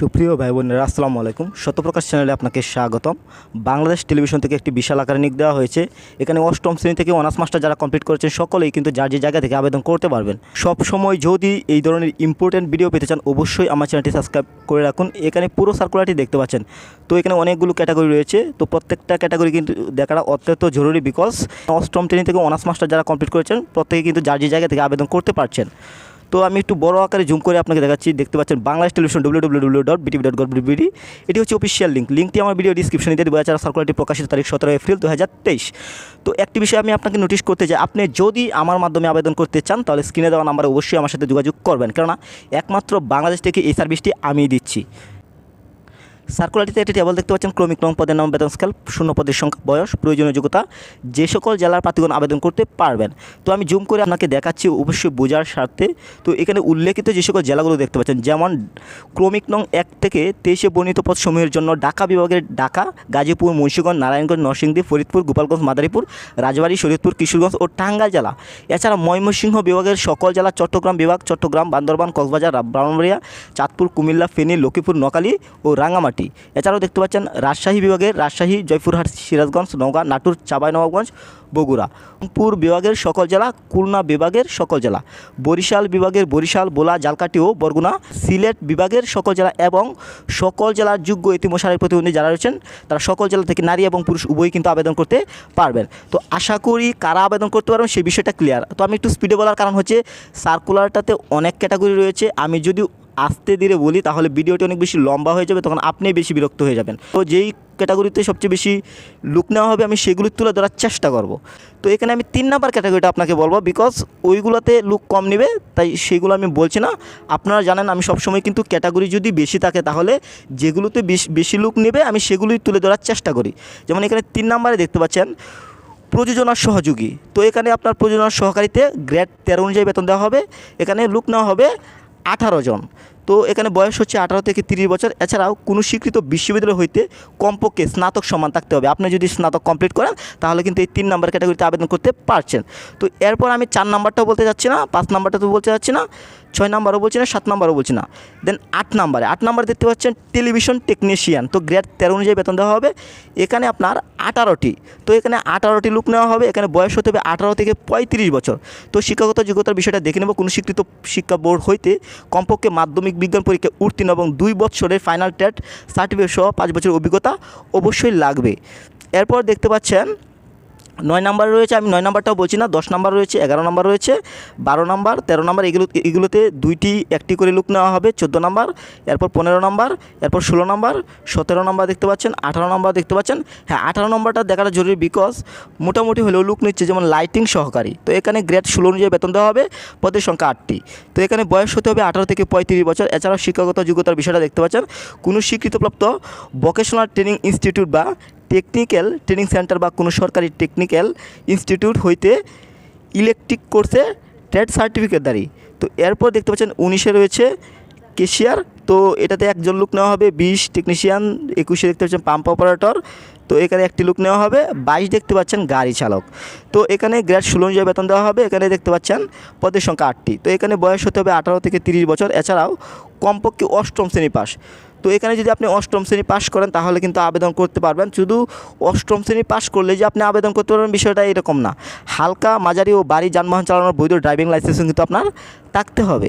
সুপ্রিয় ভাই বোনেরা আসসালামু আলাইকুম। সত্যপ্রকাশ চ্যানেলে আপনাকে স্বাগতম। বাংলাদেশ টেলিভিশন থেকে একটি বিশাল আকারে নিক দেওয়া হয়েছে। এখানে অষ্টম শ্রেণি থেকে অনার্স মাস্টার যারা কমপ্লিট করেছেন, সকলেই কিন্তু যার যে জায়গা থেকে আবেদন করতে পারবেন। সব সময় যদি এই ধরনের ইম্পর্টেন্ট ভিডিও পেতে চান, অবশ্যই আমার চ্যানেলটি সাবস্ক্রাইব করে রাখুন। এখানে পুরো সার্কুলারটি দেখতে পাচ্ছেন। তো এখানে অনেকগুলো ক্যাটাগরি রয়েছে। তো প্রত্যেকটা ক্যাটাগরি কিন্তু দেখাটা অত্যন্ত জরুরি বিকজ অষ্টম শ্রেণি থেকে অনার্স মাস্টার যারা কমপ্লিট করেছেন, প্রত্যেকে কিন্তু যার যে জায়গা থেকে আবেদন করতে পারছেন। তো আমি একটু বড় আকারে জুম করে আপনাকে দেখাচ্ছি। দেখতে পাচ্ছেন Bangladesh television W W W dot BTV dot BD এটি হচ্ছে অফিসিয়াল লিঙ্ক লিঙ্কটি আমার ভিডিও ডিসক্রিপশনে দিয়ে দেবো। এছাড়া সার্কুলারটি প্রকাশিত তারিখ সতেরো এপ্রিল দু হাজার তেইশ। তো একটি বিষয় আমি আপনাকে নোটিশ করতে চাই। আপনি যদি আমার মাধ্যমে আবেদন করতে চান, তাহলে স্ক্রিনে দেওয়া নাম্বারে অবশ্যই আমার সাথে যোগাযোগ করবেন। কেননা, একমাত্র বাংলাদেশ থেকে এই সার্ভিসটি আমি দিচ্ছি। সার্কুলারটিতে একটি টেবল দেখতে পাচ্ছেন, ক্রমিক নং পদের নাম বেতন স্কেল শূন্য পদের সংখ্যা, বয়স, প্রয়োজনীয় যোগ্যতা, যে সকল জেলার প্রার্থীগণ আবেদন করতে পারবেন। তো আমি জুম করে আপনাকে দেখাচ্ছি, অবশ্যই বোঝার স্বার্থে। তো এখানে উল্লেখিত যে সকল জেলাগুলো দেখতে পাচ্ছেন, যেমন ক্রমিক নং এক থেকে তেইশে বর্ণিত পদ সমূহের জন্য ঢাকা বিভাগের ঢাকা, গাজীপুর, মুন্সিগঞ্জ, নারায়ণগঞ্জ, নরসিংদী, ফরিদপুর, গোপালগঞ্জ, মাদারীপুর, রাজবাড়ী, শরীয়তপুর, কিশোরগঞ্জ ও টাঙ্গাইল জেলা। এছাড়া ময়মনসিংহ বিভাগের সকল জেলা চট্টগ্রাম বিভাগ, চট্টগ্রাম, বান্দরবান, কক্সবাজার, ব্রাহ্মণবাড়িয়া, চাঁদপুর, কুমিল্লা, ফেনী, লক্ষ্মীপুর, নোয়াখালী ও রাঙ্গামাটি এছাড়াও দেখতে পাচ্ছেন রাজশাহী বিভাগের রাজশাহী, জয়পুরহাট, সিরাজগঞ্জ, নওগাঁ নাটোর চাঁপাইনবাবগঞ্জ বগুড়া। রংপুর বিভাগের সকল জেলা, খুলনা বিভাগের সকল জেলা। বরিশাল বিভাগের বরিশাল, বোলা জালকাটি ও বরগুনা। সিলেট বিভাগের সকল জেলা এবং সকল জেলার যোগ্য ইতিমশালের প্রতিবন্ধী যারা রয়েছেন, তারা সকল জেলা থেকে নারী এবং পুরুষ উভয়ই কিন্তু আবেদন করতে পারবেন। তো আশা করি কারা আবেদন করতে পারবেন সেই বিষয়টা ক্লিয়ার তো আমি একটু স্পিডে বলার কারণ হচ্ছে সার্কুলারটাতে অনেক ক্যাটাগরি রয়েছে। আমি যদি আস্তে ধীরে বলি, তাহলে ভিডিওটি অনেক বেশি লম্বা হয়ে যাবে, তখন আপনি বেশি বিরক্ত হয়ে যাবেন। তো যেই ক্যাটাগরিতে সবচেয়ে বেশি লুক নেওয়া হবে, আমি সেগুলি তুলে ধরার চেষ্টা করব। তো এখানে আমি তিন নাম্বার ক্যাটাগরিটা আপনাকে বলব বিকজ ওইগুলোতে লুক কম নেবে, তাই সেগুলো আমি বলছি না। আপনারা জানেন, আমি সবসময় কিন্তু ক্যাটাগরি যদি বেশি থাকে, তাহলে যেগুলোতে বেশ- লুক নেবে, আমি সেগুলোই তুলে ধরার চেষ্টা করি। যেমন এখানে তিন নাম্বারে দেখতে পাচ্ছেন, প্রযোজনার সহযোগী। তো এখানে আপনার প্রযোজনার সহকারীতে গ্রেড তেরো অনুযায়ী বেতন দেওয়া হবে, এখানে লুক নেওয়া হবে আঠারো জন। তো এখানে বয়স হচ্ছে আঠারো থেকে তিরিশ বছর। এছাড়াও কোনো স্বীকৃত বিশ্ববিদ্যালয় হইতে কমপক্ষে স্নাতক সমান থাকতে হবে। আপনি যদি স্নাতক কমপ্লিট করেন, তাহলে কিন্তু এই তিন নাম্বার ক্যাটাগরিতে আবেদন করতে পারছেন। তো এরপর আমি চার নাম্বারটাও বলতে যাচ্ছি না, পাঁচ নাম্বারটা তো বলতে যাচ্ছি না, ছয় নাম্বারও বলছি না, সাত নাম্বারও বলছি না। দেন আট নাম্বারে আট নাম্বার দেখতে পাচ্ছেন টেলিভিশন টেকনিশিয়ান তো গ্রেড তেরো অনুযায়ী বেতন দেওয়া হবে। এখানে আপনার আঠারোটি, তো এখানে আঠারোটি লুক নেওয়া হবে। এখানে বয়স হতে হবে আঠারো থেকে পঁয়ত্রিশ বছর। তো শিক্ষাগত যোগ্যতার বিষয়টা দেখে নেব। কোনো স্বীকৃত শিক্ষা বোর্ড হইতে কমপক্ষে মাধ্যমিক বিজ্ঞান পরীক্ষা উত্তীর্ণ এবং দুই বছরের ফাইনাল টেট সার্টিফিকেট সহ পাঁচ বছরের অভিজ্ঞতা অবশ্যই লাগবে। এরপর দেখতে পাচ্ছেন নয় নাম্বার রয়েছে, আমি নয় নাম্বারটাও বলছি না, দশ নাম্বার রয়েছে, এগারো নাম্বার রয়েছে, বারো নাম্বার, তেরো নাম্বার, এগুলো, এগুলোতে দুইটি, একটি করে লুক নেওয়া হবে, চোদ্দ নাম্বার, এরপর পনেরো নাম্বার, এরপর ষোলো নাম্বার, সতেরো নাম্বার দেখতে পাচ্ছেন, আঠারো নাম্বার দেখতে পাচ্ছেন হ্যাঁ আঠারো নাম্বারটা দেখাটা জরুরি বিকজ মোটামুটি হলেও লুক নিচ্ছে যেমন লাইটিং সহকারী। তো এখানে গ্রেড ষোলো অনুযায়ী বেতন দেওয়া হবে, পদের সংখ্যা আটটি। তো এখানে বয়স হতে হবে আঠারো থেকে পঁয়ত্রিশ বছর, এছাড়াও শিক্ষাগত যোগ্যতার বিষয়টা দেখতে পাচ্ছেন। কোনো স্বীকৃতপ্রাপ্ত ভোকেশনাল ট্রেনিং ইনস্টিটিউট বা টেকনিক্যাল ট্রেনিং সেন্টার বা কোনো সরকারি টেকনিক্যাল ইনস্টিটিউট হইতে ইলেকট্রিক কোর্সে ট্রেড সার্টিফিকেট দাঁড়ি। তো এরপর দেখতে পাচ্ছেন উনিশে রয়েছে কেশিয়ার তো এটাতে একজন লোক নেওয়া হবে, বিশ টেকনিশিয়ান একুশে দেখতে পাচ্ছেন পাম্প অপারেটর তো এখানে একটি লোক নেওয়া হবে, বাইশ দেখতে পাচ্ছেন গাড়ি চালক। তো এখানে গ্রেড ষোলো অনুযায়ী বেতন দেওয়া হবে, এখানে দেখতে পাচ্ছেন পদের সংখ্যা আটটি। তো এখানে বয়স হতে হবে আঠারো থেকে তিরিশ বছর, এছাড়াও কমপক্ষে অষ্টম শ্রেণি পাস তো এখানে যদি আপনি অষ্টম শ্রেণি পাস করেন, তাহলে কিন্তু আবেদন করতে পারবেন। শুধু অষ্টম শ্রেণি পাস করলে যে আপনি আবেদন করতে পারবেন, বিষয়টা এরকম না। হালকা মাঝারি ও বাড়ি যানবাহন চালানোর বৈধ ড্রাইভিং লাইসেন্স কিন্তু আপনার থাকতে হবে।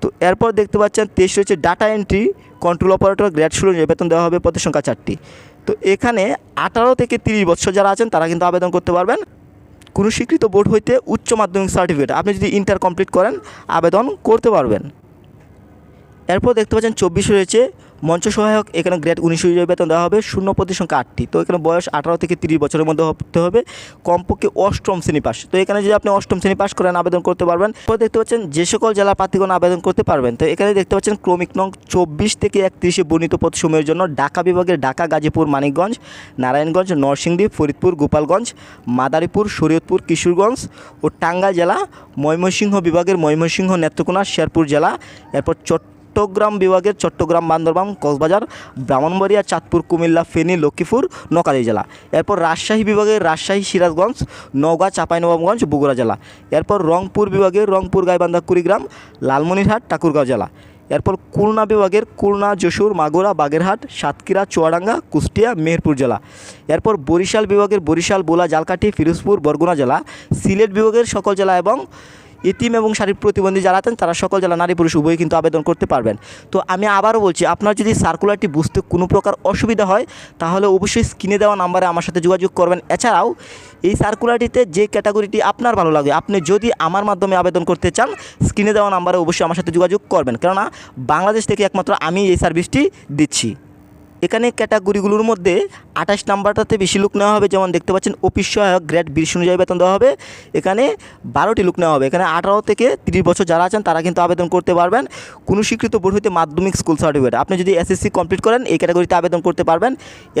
তো এরপর দেখতে পাচ্ছেন, তেইশ রয়েছে data entry, control operator, grade অনুযায়ী বেতন দেওয়া হবে পদের সংখ্যা চারটি। তো এখানে আঠারো থেকে তিরিশ বছর যারা আছেন, তারা কিন্তু আবেদন করতে পারবেন। কোনো স্বীকৃত বোর্ড হইতে উচ্চ মাধ্যমিক সার্টিফিকেট। আপনি যদি ইন্টার কমপ্লিট করেন, আবেদন করতে পারবেন। এরপর দেখতে পাচ্ছেন, চব্বিশ রয়েছে মঞ্চ সহায়ক এখানে গ্রেড উনিশ অনুযায়ী বেতন দেওয়া হবে, শূন্য প্রতি সংখ্যা আটটি। তো এখানে বয়স আঠারো থেকে তিরিশ বছরের মধ্যে হতে হবে। কমপক্ষে অষ্টম শ্রেণি পাস তো এখানে যদি আপনি অষ্টম শ্রেণি পাস করেন, আবেদন করতে পারবেন। এরপর দেখতে পাচ্ছেন, যে সকল জেলা প্রার্থীগণ আবেদন করতে পারবেন। তো এখানে দেখতে পাচ্ছেন, ক্রমিক নং চব্বিশ থেকে একত্রিশে বর্ণিত পদ সময়ের জন্য ঢাকা বিভাগের ঢাকা, গাজীপুর, মানিকগঞ্জ, নারায়ণগঞ্জ, নরসিংদী, ফরিদপুর, গোপালগঞ্জ, মাদারীপুর, শরীয়তপুর, কিশোরগঞ্জ ও টাঙ্গাইল জেলা, ময়মনসিংহ বিভাগের ময়মনসিংহ, নেত্রকোনা, শেরপুর জেলা, এরপর চট্ট চট্টগ্রাম বিভাগের চট্টগ্রাম বান্দরবান, কক্সবাজার, ব্রাহ্মণবাড়িয়া, চাঁদপুর, কুমিল্লা, ফেনী, লক্ষ্মীপুর, নোয়াখালী জেলা। এরপর রাজশাহী বিভাগের রাজশাহী, সিরাজগঞ্জ, নওগাঁ চাঁপাইনবাবগঞ্জ বগুড়া জেলা। এরপর রংপুর বিভাগের রংপুর, গাইবান্ধা, কুড়িগ্রাম, লালমনিরহাট, ঠাকুরগাঁও জেলা। এরপর খুলনা বিভাগের খুলনা, যশোর, মাগুরা, বাগেরহাট, সাতক্ষীরা, চুয়াডাঙ্গা, কুষ্টিয়া, মেহেরপুর জেলা। এরপর বরিশাল বিভাগের বরিশাল, বোলা, জালকাঠি, ফিরোজপুর, বরগুনা জেলা। সিলেট বিভাগের সকল জেলা এবং এতিম এবং শারীরিক প্রতিবন্ধী যারা আছেন, তারা সকল জেলা নারী পুরুষ উভয়ই কিন্তু আবেদন করতে পারবেন। তো আমি আবারও বলছি, আপনার যদি সার্কুলারটি বুঝতে কোনো প্রকার অসুবিধা হয়, তাহলে অবশ্যই স্ক্রিনে দেওয়া নাম্বারে আমার সাথে যোগাযোগ করবেন। এছাড়াও, এই সার্কুলারটিতে যে ক্যাটাগরিটি আপনার ভালো লাগে, আপনি যদি আমার মাধ্যমে আবেদন করতে চান, স্ক্রিনে দেওয়া নাম্বারে অবশ্যই আমার সাথে যোগাযোগ করবেন। কেননা, বাংলাদেশ থেকে একমাত্র আমি এই সার্ভিসটি দিচ্ছি। এখানে ক্যাটাগরিগুলোর মধ্যে আঠাশ নাম্বারটাতে বেশি লুক নেওয়া হবে, যেমন দেখতে পাচ্ছেন অফিস সহায়ক গ্রেড বিশ অনুযায়ী বেতন দেওয়া হবে। এখানে বারোটি লুক নেওয়া হবে, এখানে আঠারো থেকে তিরিশ বছর যারা আছেন তারা কিন্তু আবেদন করতে পারবেন। কোনো স্বীকৃত বোর্ড হইতে মাধ্যমিক স্কুল সার্টিফিকেট। আপনি যদি এসএসসি কমপ্লিট করেন, এই ক্যাটাগরিতে আবেদন করতে পারবেন।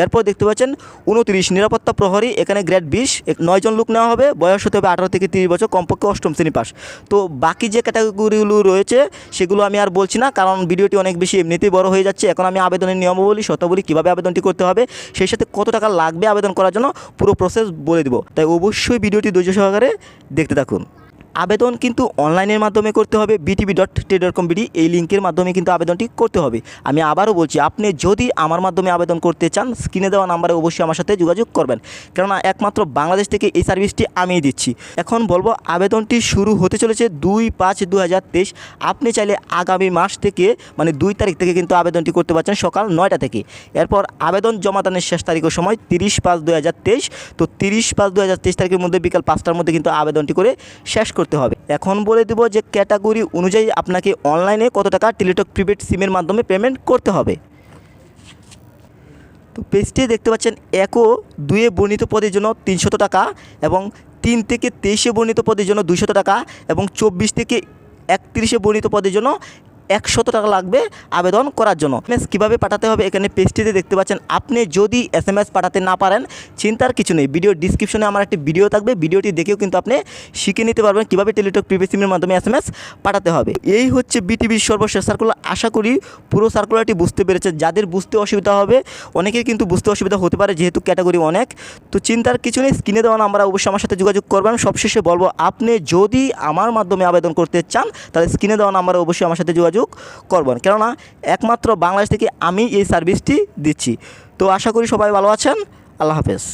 এরপর দেখতে পাচ্ছেন উনত্রিশ নিরাপত্তা প্রহরী, এখানে গ্রেড বিশ নয়জন লোক নেওয়া হবে। বয়স হতে হবে আঠারো থেকে তিরিশ বছর, কমপক্ষে অষ্টম শ্রেণি পাস। তো বাকি যে ক্যাটাগরিগুলো রয়েছে, সেগুলো আমি আর বলছি না, কারণ ভিডিওটি অনেক বেশি এমনিতেই বড় হয়ে যাচ্ছে। এখন আমি আবেদনের নিয়ম বলি নিয়মাবলী শর্তাবলী কীভাবে আবেদনটি করতে হবে, সেই সাথে কত টাকা লাগবে আবেদন করার জন্য পুরো প্রসেস বলে দিব। তাই অবশ্যই ভিডিওটি ধৈর্য সহকারে দেখতে থাকুন। আবেদন কিন্তু অনলাইনের মাধ্যমে করতে হবে BTV dot trader com BD এই লিঙ্কের মাধ্যমে কিন্তু আবেদনটি করতে হবে। আমি আবারও বলছি, আপনি যদি আমার মাধ্যমে আবেদন করতে চান, স্ক্রিনে দেওয়া নাম্বারে অবশ্যই আমার সাথে যোগাযোগ করবেন। কেননা একমাত্র বাংলাদেশ থেকে এই সার্ভিসটি আমিই দিচ্ছি। এখন বলব, আবেদনটি শুরু হতে চলেছে দুই পাঁচ দু আপনি চাইলে আগামী মাস থেকে মানে দুই তারিখ থেকে কিন্তু আবেদনটি করতে পারছেন সকাল নয়টা থেকে। এরপর আবেদন জমাদানের শেষ তারিখের সময় তিরিশ পাঁচ দু তো তিরিশ পাঁচ দু তারিখের মধ্যে বিকাল পাঁচটার মধ্যে কিন্তু আবেদনটি করে শেষ করতে হবে। এখন বলে দেব যে ক্যাটাগরি অনুযায়ী আপনাকে অনলাইনে কত টাকা টেলিটক প্রিপেড সিমের মাধ্যমে পেমেন্ট করতে হবে। তো পেজটি দেখতে পাচ্ছেন, একও দুয়ে বর্ণিত পদের জন্য তিনশত টাকা এবং তিন থেকে তেইশে বর্ণিত পদের জন্য দুশত টাকা এবং চব্বিশ থেকে একত্রিশে বর্ণিত পদের জন্য একশত টাকা লাগবে আবেদন করার জন্য। এস কীভাবে পাঠাতে হবে? এখানে পেজটিতে দেখতে পাচ্ছেন, আপনি যদি এস এম এস পাঠাতে না পারেন, চিন্তার কিছু নেই। ভিডিও ডিসক্রিপশনে আমার একটি ভিডিও থাকবে। ভিডিওটি দেখেও কিন্তু আপনি শিখে নিতে পারবেন কীভাবে টেলিটক প্রিপেড সিমের মাধ্যমে এস এম এস পাঠাতে হবে। এই হচ্ছে বিটিভির সর্বশেষ সার্কুলার আশা করি পুরো সার্কুলারটি বুঝতে পেরেছে যাদের বুঝতে অসুবিধা হবে অনেকের কিন্তু বুঝতে অসুবিধা হতে পারে, যেহেতু ক্যাটাগরি অনেক। তো চিন্তার কিছু নেই স্ক্রিনে দেওয়া আমরা অবশ্যই আমার সাথে যোগাযোগ করবেন। সবশেষে বলব, আপনি যদি আমার মাধ্যমে আবেদন করতে চান, তাহলে স্ক্রিনে দেওয়া নাম্বারে অবশ্যই আমার সাথে যোগাযোগ করবেন। কেননা একমাত্র বাংলাদেশ থেকে আমি এই সার্ভিসটি দিচ্ছি। তো আশা করি সবাই ভালো আছেন। আল্লাহ হাফেজ।